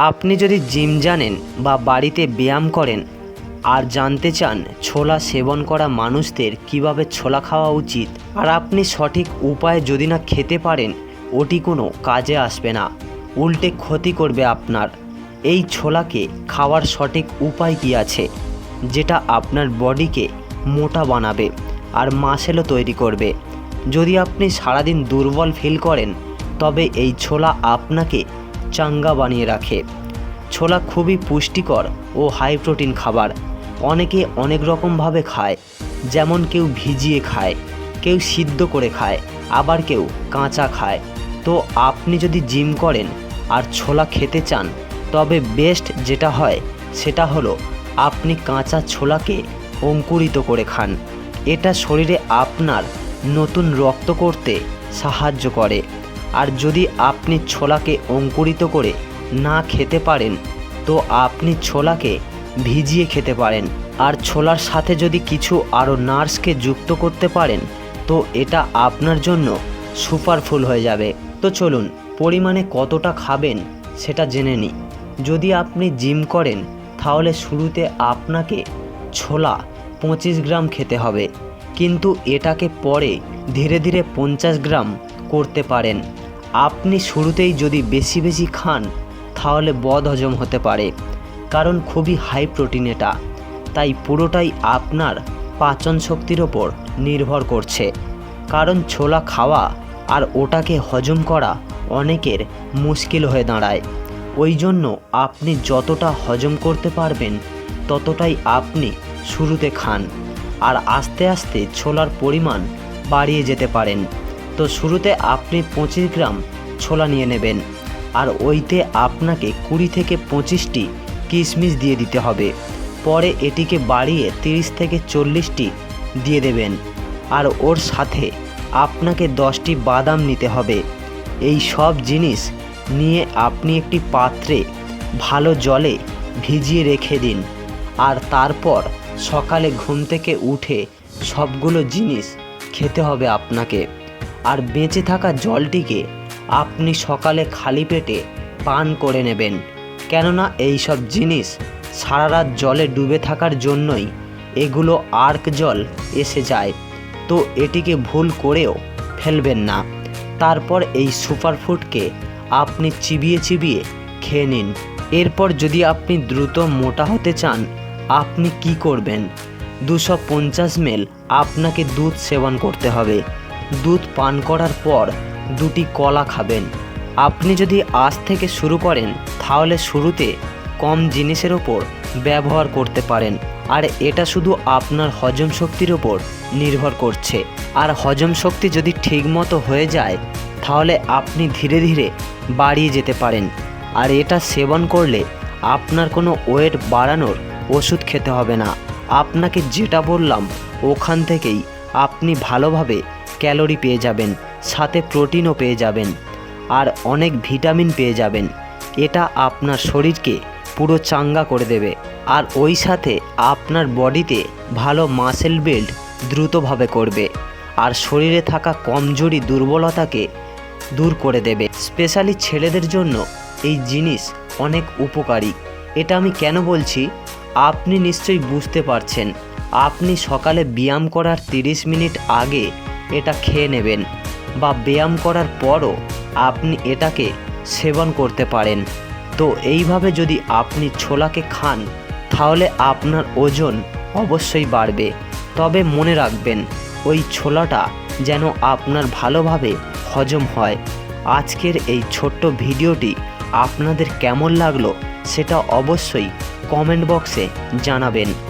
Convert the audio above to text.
আপনি যদি জিম জানেন বা বাড়িতে ব্যায়াম করেন আর জানতে চান ছোলা সেবন করা মানুষদের কীভাবে ছোলা খাওয়া উচিত আর আপনি সঠিক উপায়ে যদি না খেতে পারেন, ওটি কোনো কাজে আসবে না। উল্টে ক্ষতি করবে আপনার। এই ছোলাকে খাওয়ার সঠিক উপায় কী আছে? যেটা আপনার বডিকে মোটা বানাবে আর মাসেলও তৈরি করবে। যদি আপনি সারাদিন দুর্বল ফিল করেন, তবে এই ছোলা আপনাকে চাঙ্গা বানিয়ে রাখে। ছোলা খুবই পুষ্টিকর ও হাই প্রোটিন খাবার। অনেকে অনেক রকমভাবে খায়। যেমন কেউ ভিজিয়ে খায়, কেউ সিদ্ধ করে খায়, আবার কেউ কাঁচা খায়। তো আপনি যদি জিম করেন আর ছোলা খেতে চান, তবে বেস্ট যেটা হয় সেটা হলো আপনি কাঁচা ছোলাকে অঙ্কুরিত করে খান। এটা শরীরে আপনার নতুন রক্ত করতে সাহায্য করে। আর যদি আপনি ছোলাকে অঙ্কুরিত করে না খেতে পারেন, তো আপনি ছোলাকে ভিজিয়ে খেতে পারেন। আর ছোলার সাথে যদি কিছু আরও নার্সকে যুক্ত করতে পারেন, তো এটা আপনার জন্য সুপারফুল হয়ে যাবে। তো চলুন, পরিমাণে কতটা খাবেন সেটা জেনে নিই। যদি আপনি জিম করেন, তাহলে শুরুতে আপনাকে ছোলা পঁচিশ গ্রাম খেতে হবে। কিন্তু এটাকে পরে ধীরে ধীরে পঞ্চাশ গ্রাম করতে পারেন। আপনি শুরুতেই যদি বেশি বেশি খান, তাহলে বদ হজম হতে পারে, কারণ খুবই হাই প্রোটিন এটা। তাই পুরোটাই আপনার পাচন শক্তির ওপর নির্ভর করছে। কারণ ছোলা খাওয়া আর ওটাকে হজম করা অনেকের মুশকিল হয়ে দাঁড়ায়। ওই জন্য আপনি যতটা হজম করতে পারবেন, ততটাই আপনি শুরুতে খান। আর আস্তে আস্তে ছোলার পরিমাণ বাড়িয়ে যেতে পারেন। তো শুরুতে আপনি পঁচিশ গ্রাম ছোলা নিয়ে নেবেন। আর ওইতে আপনাকে কুড়ি থেকে পঁচিশটি কিশমিশ দিয়ে দিতে হবে। পরে এটিকে বাড়িয়ে তিরিশ থেকে চল্লিশটি দিয়ে দেবেন। আর ওর সাথে আপনাকে দশটি বাদাম নিতে হবে। এই সব জিনিস নিয়ে আপনি একটি পাত্রে ভালো জলে ভিজিয়ে রেখে দিন। আর তারপর সকালে ঘুম থেকে উঠে সবগুলো জিনিস খেতে হবে আপনাকে। আর বেঁচে থাকা জলটিকে আপনি সকালে খালি পেটে পান করে নেবেন। কেননা এইসব জিনিস সারা রাত জলে ডুবে থাকার জন্যই এগুলো আর্ক জল এসে যায়। তো এটিকে ভুল করেও ফেলবেন না। তারপর এই সুপারফুডকে আপনি চিবিয়ে চিবিয়ে খেয়ে নিন। এরপর যদি আপনি দ্রুত মোটা হতে চান, আপনি কি করবেন? দুশো পঞ্চাশ মেল আপনাকে দুধ সেবন করতে হবে। দুধ পান করার পর দুটি কলা খাবেন। আপনি যদি আজ থেকে শুরু করেন, তাহলে শুরুতে কম জিনিসের ওপর ব্যবহার করতে পারেন। আর এটা শুধু আপনার হজম শক্তির ওপর নির্ভর করছে। আর হজম শক্তি যদি ঠিকমতো হয়ে যায়, তাহলে আপনি ধীরে ধীরে বাড়িয়ে যেতে পারেন। আর এটা সেবন করলে আপনার কোনো ওয়েট বাড়ানোর ওষুধ খেতে হবে না। আপনাকে যেটা বললাম, ওখান থেকেই আপনি ভালোভাবে ক্যালোরি পেয়ে যাবেন, সাথে প্রোটিনও পেয়ে যাবেন, আর অনেক ভিটামিন পেয়ে যাবেন। এটা আপনার শরীরকে পুরো চাঙ্গা করে দেবে। আর ওই সাথে আপনার বডিতে ভালো মাসেল বিল্ড দ্রুতভাবে করবে। আর শরীরে থাকা কমজোরি দুর্বলতাকে দূর করে দেবে। স্পেশালি ছেলেদের জন্য এই জিনিস অনেক উপকারী। এটা আমি কেন বলছি? আপনি নিশ্চয়ই বুঝতে পারছেন। আপনি সকালে ব্যায়াম করার 30 মিনিট আগে এটা খেয়ে নেবেন বা ব্যায়াম করার পরও আপনি এটাকে সেবন করতে পারেন। তো এইভাবে যদি আপনি ছোলাকে খান, তাহলে আপনার ওজন অবশ্যই বাড়বে। তবে মনে রাখবেন, ওই ছোলাটা যেন আপনার ভালোভাবে হজম হয়। আজকের এই ছোট্ট ভিডিওটি আপনাদের কেমন লাগল সেটা অবশ্যই কমেন্ট বক্সে জানাবেন।